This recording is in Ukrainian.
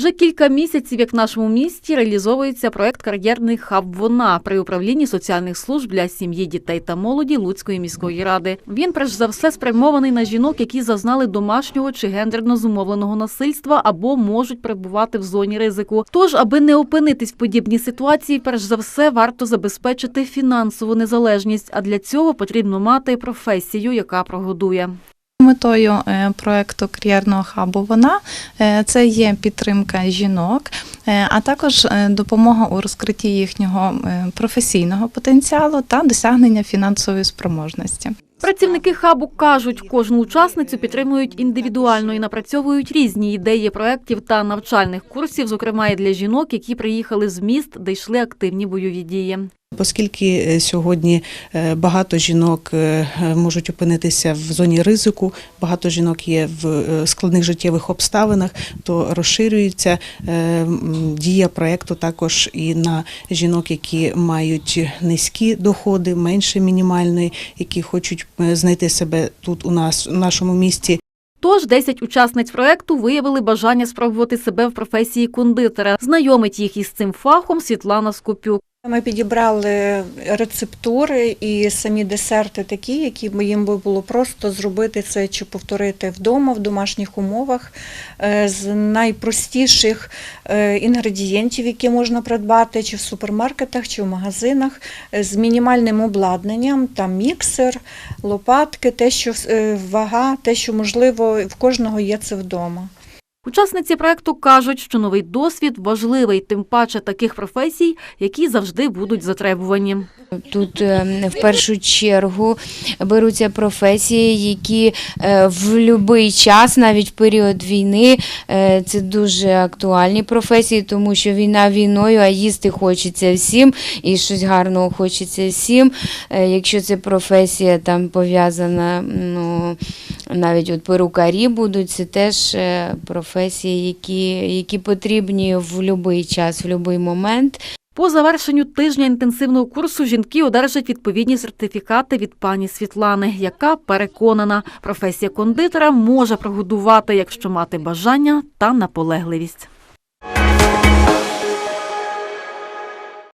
Вже кілька місяців, як в нашому місті, реалізовується проект Кар'єрний хаб Вона при управлінні соціальних служб для сім'ї, дітей та молоді Луцької міської ради. Він перш за все спрямований на жінок, які зазнали домашнього чи гендерно зумовленого насильства або можуть перебувати в зоні ризику. Тож, аби не опинитись в подібній ситуації, перш за все варто забезпечити фінансову незалежність. А для цього потрібно мати професію, яка прогодує. Метою е, проекту кар'єрного хабу вона е, це є підтримка жінок, е, а також допомога у розкритті їхнього професійного потенціалу та досягнення фінансової спроможності. Працівники хабу кажуть, кожну учасницю підтримують індивідуально і напрацьовують різні ідеї проєктів та навчальних курсів, зокрема і для жінок, які приїхали з міст, де йшли активні бойові дії. Оскільки е, сьогодні е, багато жінок е, можуть опинитися в зоні ризику, багато жінок є в складних життєвих обставинах, то розширюється дія проекту також і на жінок, які мають низькі доходи, менше мінімальної, які хочуть знайти себе тут у нас у нашому місті Тож 10 учасниць проекту виявили бажання спробувати себе в професії кондитера. Знайомить їх із цим фахом Світлана Скопюк. Ми підібрали рецептури і самі десерти такі, які їм би було просто зробити це чи повторити вдома в домашніх умовах е, з найпростіших е, інгредієнтів, які можна придбати чи в супермаркетах, чи в магазинах, е, з мінімальним обладнанням, там міксер, лопатки, те, що вага, те, що можливо в кожного є це вдома. Учасниці проекту кажуть, що новий досвід важливий, тим паче таких професій, які завжди будуть затребувані. Тут е, в першу чергу беруться професії, які е, в будь-який час, навіть в період війни, е, це дуже актуальні професії, тому що війна війною, а їсти хочеться всім, і щось гарного хочеться всім. Якщо це професія там пов'язана, ну навіть от перукарі будуть, це теж е, професії, які, які потрібні в будь-який час, в будь-який момент. По завершенню тижня інтенсивного курсу жінки одержать відповідні сертифікати від пані Світлани, яка переконана, професія кондитера може прогодувати, якщо мати бажання та наполегливість.